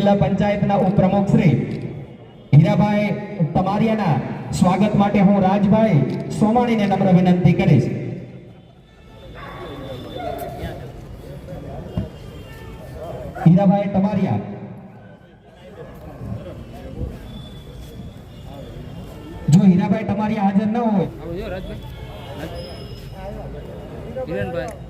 જિલ્લા પંચાયતના ઉપપ્રમુખ શ્રી હીરાભાઈ તમારિયાના સ્વાગત માટે હું રાજભાઈ સોમાણીને નમ્ર વિનંતી કરીશ. હીરાભાઈ તમારિયા. જો હીરાભાઈ તમારિયા હાજર ન હોય. આવો જો રાજભાઈ કિરણભાઈ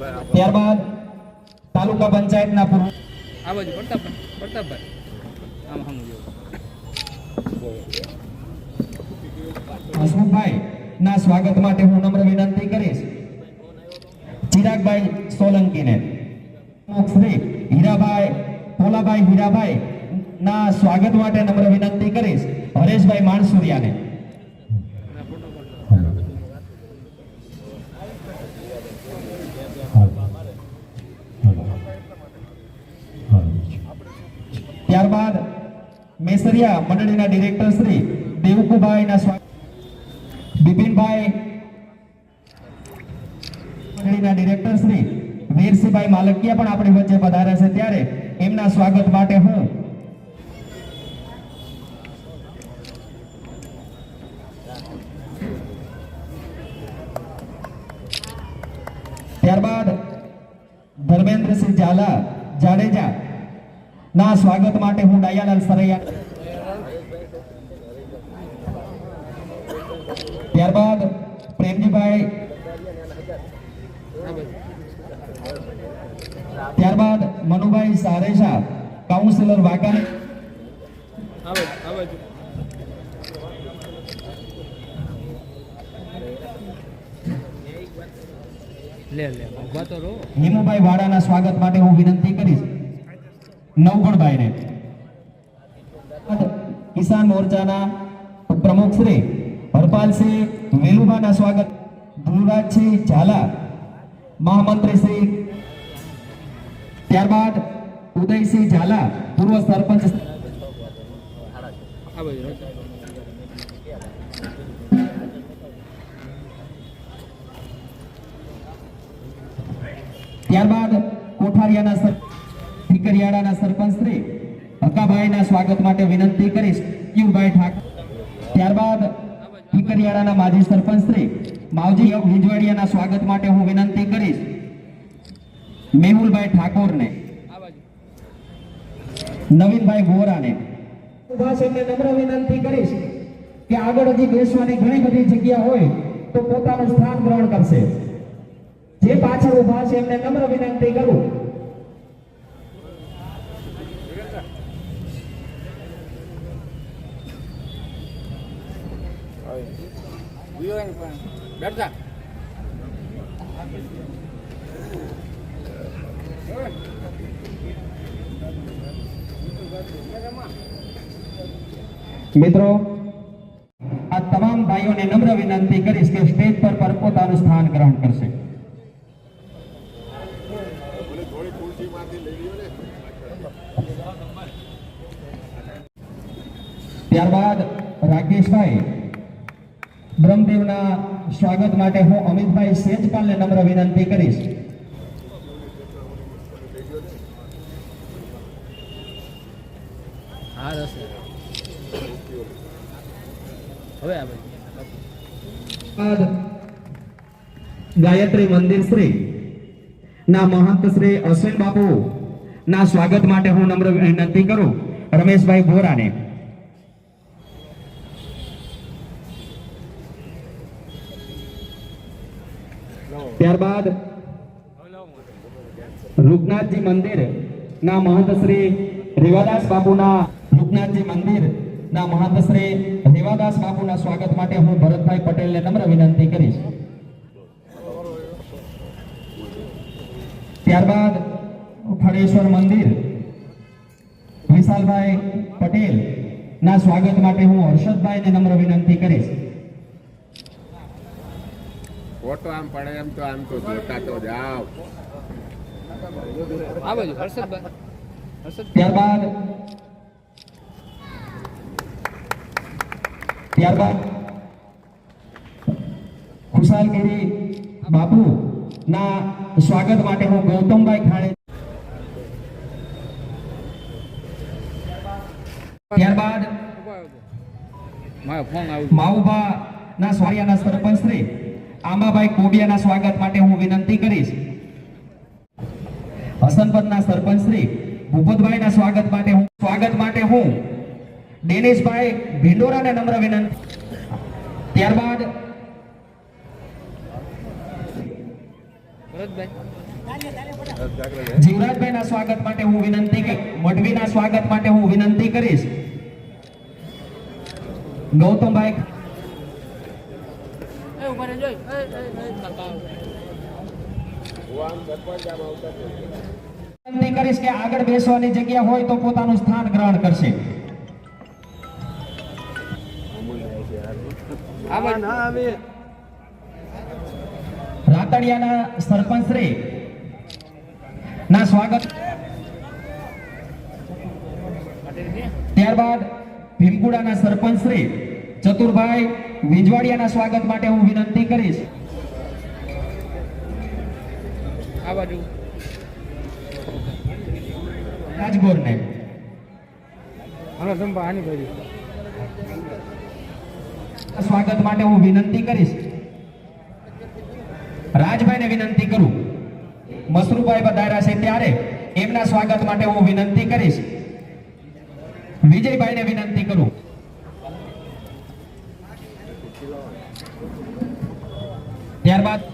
ત્યારબાદ તાલુકા પંચાયતના પૂર્વ આ બાજુ પ્રતાપભાઈ પ્રતાપભાઈ. આમ હમ હસમુખભાઈ ના સ્વાગત માટે હું નમ્ર વિનંતી કરીશ. ચિરાગભાઈ સોલંકીને. શ્રી હીરાભાઈ પોલાભાઈ હીરાભાઈ ના સ્વાગત માટે નમ્ર વિનંતી કરીશ. હરેશભાઈ માણસુરિયાને ત્યારબાદ મેસરિયા મંડળીના ડિરેક્ટર શ્રી દેવકુભાઈના સ્વાગત બિપિનભાઈ મંડળીના ડિરેક્ટર શ્રી વીરસિંહભાઈ માલકિયા પણ આપણી વચ્ચે પધાર્યા છે. ત્યારે એમના સ્વાગત માટે હું ત્યારબાદ ધર્મેન્દ્રસિંહ ઝાલા જાડેજા ના સ્વાગત માટે હું ડાયાલાલ સરૈયા ત્યારબાદ પ્રેમજીભાઈ ત્યારબાદ મનુભાઈ સારેશા કાઉન્સિલર વાઘાણી હિમુભાઈ વાડાના સ્વાગત માટે હું વિનંતી કરીશ. નવગણભાઈને કિસાન મોરચાના પ્રમુખ શ્રી હરપાલસિંહ વેલુભાના સ્વાગત ધ્રુવરાજસિંહ ઝાલા, મહામંત્રી ત્યારબાદ ઉદયસિંહ ઝાલા, પૂર્વ સરપંચ. ત્યારબાદ કોઠારિયાના સર, ઠીકરિયાળાના સરપંચ શ્રી હકાભાઈના સ્વાગત માટે વિનંતી કરીશ. યુભાઈ ઠાકોર ત્યારબાદ ઠીકરિયાળાના માજી સરપંચ શ્રી માવજી હિંજવાડિયાના સ્વાગત માટે હું વિનંતી કરીશ. મેહુલભાઈ ઠાકોરને, નવીનભાઈ વોરાને. ઉભાસને નમ્ર વિનંતી કરીશ કે આગળ હજી બેસવાની ઘણી બધી જગ્યા હોય તો પોતાનું સ્થાન ગ્રહણ કરશે. જે પાછળ ઊભા છે એમને નમ્ર વિનંતી કરું. મિત્રો, આ તમામ ભાઈઓને નમ્ર વિનંતી કરીશ કે સ્ટેજ પર પર પોતાનું સ્થાન ગ્રહણ કરશે. ત્યારબાદ રાકેશભાઈ બ્રહ્મદેવના સ્વાગત માટે હું અમિતભાઈ સેજપાલને નમ્ર વિનંતી કરીશ. ગાયત્રી મંદિર શ્રી ના મહંત શ્રી અશ્વિન બાપુ ના સ્વાગત માટે હું નમ્ર વિનંતી કરું. રમેશભાઈ બોરાને ત્યારબાદ રૂપનાથજી મંદિર ના મહંત શ્રી રેવાદાસ બાપુના રૂપનાથજી મંદિર ના મહંત શ્રી રેવાદાસ બાપુના સ્વાગત માટે હું ભરતભાઈ પટેલને નમ્ર વિનંતી કરીશ. ત્યારબાદ ફળેશ્વર મંદિર. વિશાલભાઈ પટેલ ના સ્વાગત માટે હું હર્ષદભાઈને નમ્ર વિનંતી કરીશ. ફોટો આમ પડે એમ તો આમ તો જોતા તો જાઓ. આ બાજુ હર્ષદભાઈ. હર્ષદ ત્યારબાદ ત્યારબાદ ખુશાલગીરી બાપુ ના સ્વાગત માટે હું ગૌતમભાઈ ખાણે ત્યારબાદ માઉબા ના સ્વારિયાના સરપંચ શ્રી આંબાભાઈ કોબિયાના સ્વાગત માટે હું વિનંતી કરીશ. હસનપતના સરપંચ શ્રી ભૂપતભાઈના સ્વાગત માટે હું સ્વાગત માટે હું દિનેશભાઈ ભિંડોરાને નમ્ર વિનંતી ત્યારબાદ જીવરાજભાઈના સ્વાગત માટે હું વિનંતી મઢવીના સ્વાગત માટે હું વિનંતી કરીશ. ગૌતમભાઈ એ ઊભા રહેજો એ એ એ કાકા વિનંતી કરીશ કે આગળ બેસવાની જગ્યા હોય તો પોતાનું સ્થાન ગ્રહણ કરશે. રાતડિયાના સરપંચ શ્રી ના સ્વાગત. ત્યારબાદ ભીમગુડાના સરપંચ શ્રી ચતુરભાઈ વિજવાડિયાના સ્વાગત માટે હું વિનંતી કરીશ. આ બાજુ. રાજગોરને હાલો આની બાજુ. સ્વાગત માટે હું વિનંતી કરીશ. રાજભાઈને વિનંતી કરું. મસરૂભાઈ બધાયરા છે ત્યારે એમના સ્વાગત માટે હું વિનંતી કરીશ. વિજયભાઈને વિનંતી કરું. ત્યારબાદ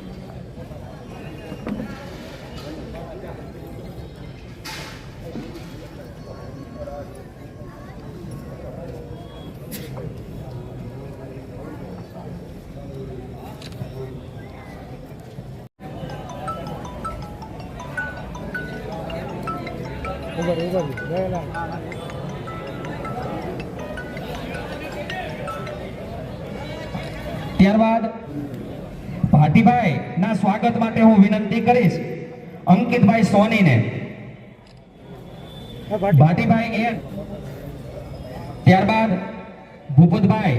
ઉભર ઉભર ગયેલા ત્યારબાદ ભાટીભાઈ ના સ્વાગત માટે હું વિનંતી કરીશ અંકિતભાઈ સોનીને. ભાટીભાઈ એ ત્યારબાદ ભૂપતભાઈ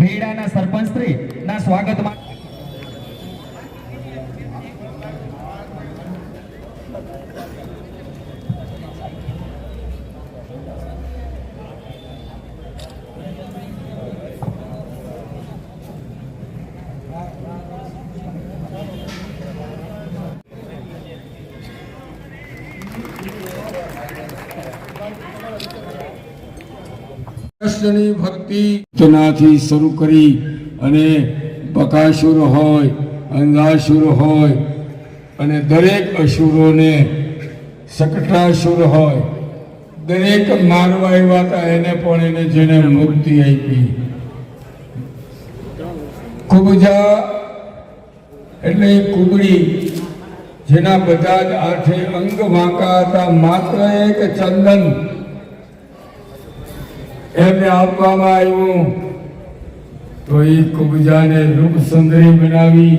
ભેડાના સરપંચ શ્રી ના સ્વાગત માટે કૃષ્ણની ભક્તિ તેનાથી શરૂ કરી અને બકાસુર હોય અંધાસુર હોય અને દરેક અસુરોને સકટાસુર હોય. દરેક મારવા આવ્યા હતા, એને પણ એને જેને મુક્તિ આપી. કુબજા એટલે કુબડી, જેના બધા જ આઠે અંગ વાંકા હતા માત્ર એક ચંદન. એમને આપવામાં આવ્યું. તો એ કુબજાને રૂપ સુંદરી બનાવી,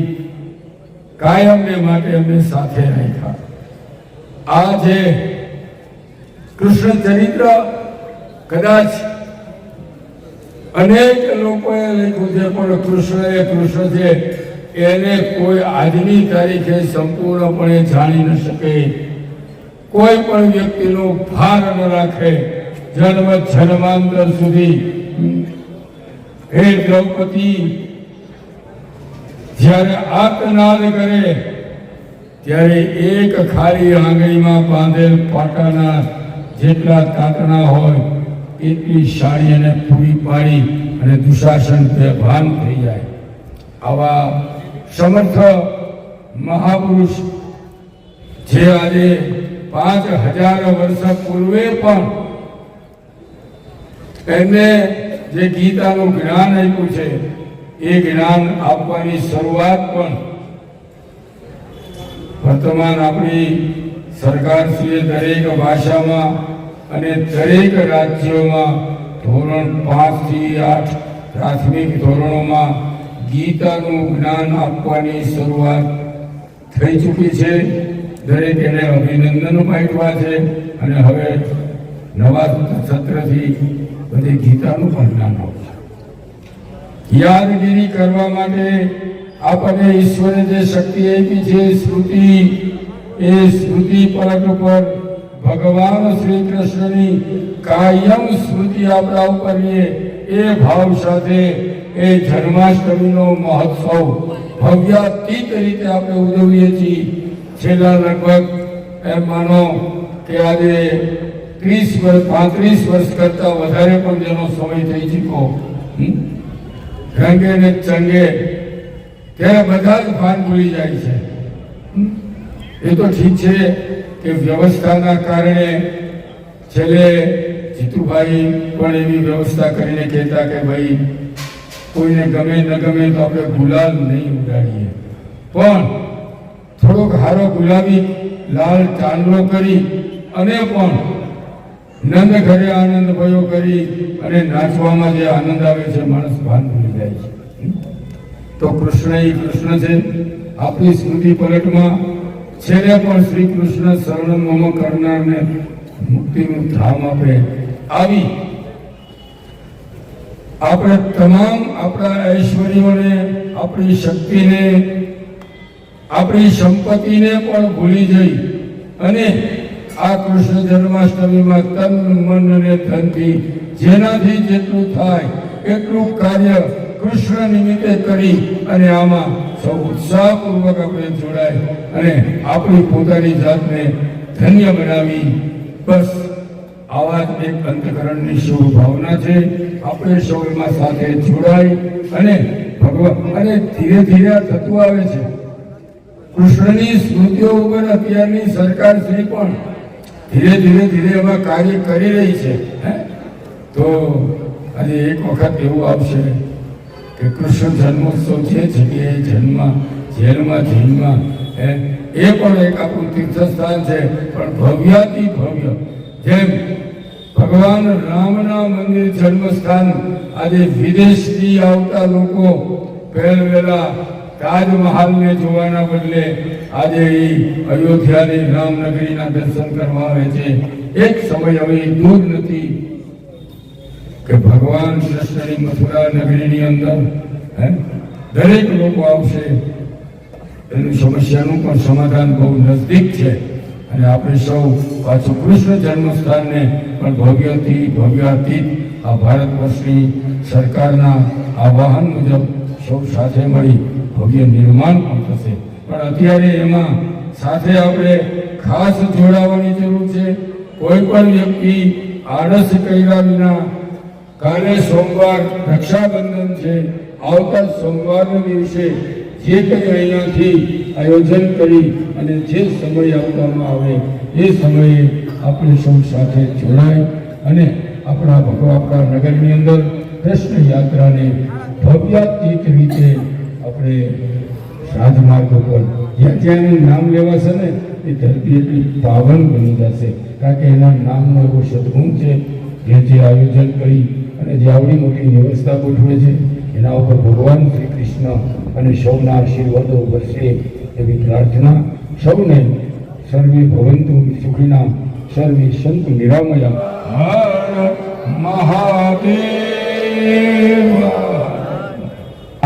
કાયમને માટે એમને સાથે રાખ્યા. આ જે કૃષ્ણ ચરિત્ર કદાચ અનેક લોકોએ લખ્યું છે, પણ કૃષ્ણ એ કૃષ્ણ છે, એને કોઈ આજની તારીખે સંપૂર્ણપણે જાણી ન શકે. કોઈ પણ વ્યક્તિનો ભાર ન રાખે. જન્મ જન્માંતર સુધી. હે દ્રૌપદી, જ્યારે આતનાદ કરે, ત્યારે એક ખાલી આંગળીમાં બાંધેલ પાટાના જેટલા તાતણા હોય, એટલી સાડી એને પૂરી પાડી અને દુશાસન બેભાન થઈ જાય. આવા સમર્થ મહાપુરુષ, જે આજે પાંચ હજાર વર્ષ પૂર્વે પણ એમને જે ગીતાનું જ્ઞાન આપ્યું છે, એ જ્ઞાન આપવાની શરૂઆત પણ વર્તમાન આપણી સરકારશ્રીએ દરેક ભાષામાં અને દરેક રાજ્યોમાં ધોરણ પાંચથી આઠ પ્રાથમિક ધોરણોમાં ગીતાનું જ્ઞાન આપવાની શરૂઆત થઈ ચૂકી છે. દરેક એને અભિનંદન પાઠવા છે અને હવે નવા સત્રથી બધી ગીતાનું પણ જ્ઞાન આવશે યાદગીરી કરવા માટે આપણને ઈશ્વરે જે શક્તિ આપી છે સ્મૃતિ, એ સ્મૃતિ પરત ઉપર ભગવાન શ્રી કૃષ્ણની કાયમ સ્મૃતિ આપણા ઉપર એ ભાવ સાથે એ જન્માષ્ટમીનો મહોત્સવ ભવ્યાતીત રીતે આપણે ઉજવીએ છીએ. છેલ્લા લગભગ, એમ માનો કે આજે ત્રીસ વર્ષ, પાંત્રીસ વર્ષ કરતા વધારે પણ જેનો સમય થઈ ચૂક્યો? રંગે ને ચંગે, ત્યારે બધા જ ભાન ભૂલી જાય છે? એ તો ઠીક છે કે વ્યવસ્થાના કારણે છેલ્લે જીતુભાઈ પણ એવી વ્યવસ્થા કરીને કહેતા કે ભાઈ, કોઈને ગમે ન ગમે તો આપણે ગુલાલ નહીં ઉડાડીએ પણ થોડોક હારો ગુલાબી, લાલ ચાંદલો કરી અને પણ નંદ ઘરે આનંદ ભયો કરી અને નાચવામાં જે આનંદ આવે છે, માણસ ભાન ભૂલી જાય છે. તો કૃષ્ણ એ કૃષ્ણ છે. આપણી સ્મૃતિ પલટમાં છેલ્લે પણ શ્રી કૃષ્ણ શરણ મમ કરનારને મુક્તિનું ધામ આપે. આવી આપણે તમામ આપણા ઐશ્વર્યોને, આપણી શક્તિને, આપણી સંપત્તિને પણ ભૂલી જઈ અને આ કૃષ્ણ જન્માષ્ટમીમાં તન, મન અને ધનથી જેનાથી જેટલું થાય એટલું કાર્ય કૃષ્ણ નિમિત્તે કરી અને આમાં સૌ ઉત્સાહપૂર્વક આપણે જોડાય અને આપણી પોતાની જાતને ધન્ય બનાવી. બસ, આવા જ એક અંતકરણની શુભ ભાવના છે. આપણે સૌ એમાં સાથે જોડાઈ અને ભગવાન અને ધીરે ધીરે આ થતું આવે છે. કૃષ્ણની સ્મૃતિઓ ઉપર અત્યારની સરકાર શ્રી પણ ધીરે ધીરે ધીરે એમાં કાર્ય કરી રહી છે, હે? તો આજે એક વખત એવું આવશે કે કૃષ્ણ જન્મોત્સવ જે જગ્યાએ જન્મ, જેલમાં જન્મ, હે એ પણ એક આપણું તીર્થસ્થાન છે, પણ ભવ્યાતિ ભવ્ય જેમ ભગવાન રામના મંદિર જન્મસ્થાન આજે વિદેશથી આવતા લોકો પહેલ વહેલા તાજમહાલને જોવાના બદલે આજે એ અયોધ્યાની રામનગરીના દર્શન કરવા આવે છે. એક સમય હવે દૂર નથી કે ભગવાન કૃષ્ણની મથુરા નગરીની અંદર, હે? દરેક લોકો આવશે. એની સમસ્યાનું પણ સમાધાન બહુ નજદીક છે. અને આપણે સૌ પાછું કૃષ્ણ જન્મસ્થાનને પણ ભવ્યથી ભવ્યાતીત આ ભારત વર્ષની સરકારના આવાહન મુજબ સૌ સાથે મળી ભવ્ય નિર્માણ પણ થશે. પણ અત્યારે એમાં સાથે આપણે ખાસ જોડાવાની જરૂર છે. કોઈ પણ વ્યક્તિ આળસ કર્યા વિના કાલે સોમવાર રક્ષાબંધન છે. આવતા સોમવારના દિવસે જે કંઈ અહીંયાથી આયોજન કરી અને જે સમય આપવામાં આવે, એ સમયે આપણે સૌ સાથે જોડાય અને આપણા ભગવાપરા નગરની અંદર કૃષ્ણ યાત્રાને ભવ્યાતીત રીતે આપણે રાજમાર્ગ ઉપર જ્યાં જ્યાં એનું નામ લેવાશે ને, એ ધરતી એટલી પાવન બની જશે. કારણ કે એના નામનો એવો સદગુણ છે, જે જે આયોજન કરી અને જે આવડી મોટી વ્યવસ્થા ગોઠવે છે, એના ઉપર ભગવાન શ્રી કૃષ્ણ અને સૌના આશીર્વાદો વરસે એવી પ્રાર્થના. સૌને સર્વે ભવંતુ સુખીના, સર્વે સંત નિરામયા. મહાદેવ.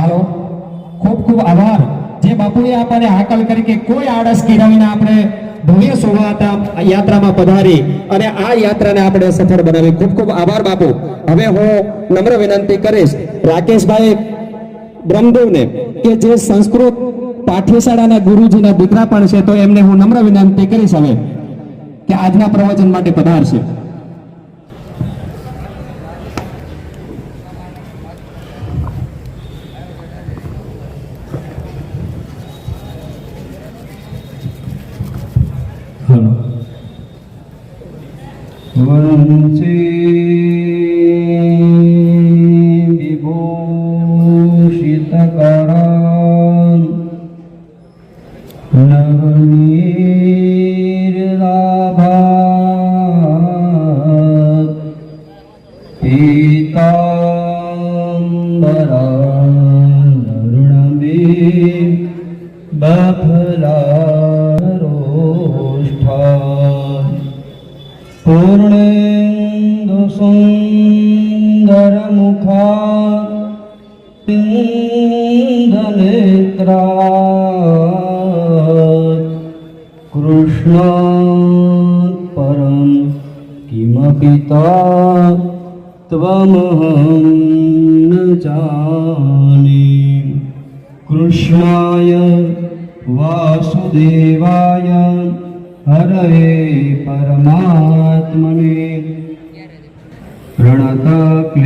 આવો ખૂબ ખૂબ આભાર. જે બાપુએ આપણને હાકલ કરી કે કોઈ આળસ કર્યા વિના આપણે ભવ્ય શોભાયાત્રા યાત્રામાં પધારી અને આ યાત્રાને આપણે સફળ બનાવી. ખૂબ ખૂબ આભાર બાપુ. હવે હું નમ્ર વિનંતી કરીશ રાકેશભાઈ બ્રહ્મદેવને કે જે સંસ્કૃત પાઠ્યશાળાના ગુરુજીના દીકરા પણ છે, તો એમને હું નમ્ર વિનંતી કરીશ હવે કે આજના પ્રવચન માટે પધારશે. कृष्ण परं किमपि त्वमहं न जाने। कृष्णाय वासुदेवाय हरे परमात्मने। प्रणतक्लेशनाशाय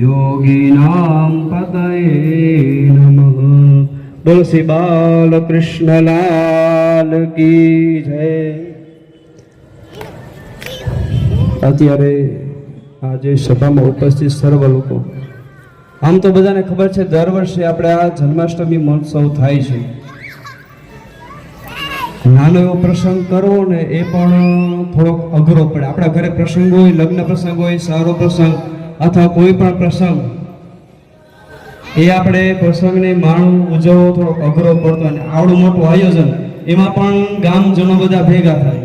યોગીનામ પતયે નમઃ બોલો શ્રી બાલકૃષ્ણલાલ કી જય અત્યારે આજે સભામાં ઉપસ્થિત સર્વ લોકો. આમ તો બધાને ખબર છે, દર વર્ષે આપણે આ જન્માષ્ટમી મહોત્સવ થાય છે. નાનો એવો પ્રસંગ કરવો ને એ પણ થોડોક અઘરો પડે. આપણા ઘરે પ્રસંગ હોય, લગ્ન પ્રસંગ હોય, સારો પ્રસંગ અથવા કોઈ પણ પ્રસંગ, એ આપણે પ્રસંગને માણવું ઉજવવો થોડો અઘરો પડતો અને આવડું મોટું આયોજન, એમાં પણ ગામજનો બધા ભેગા થાય.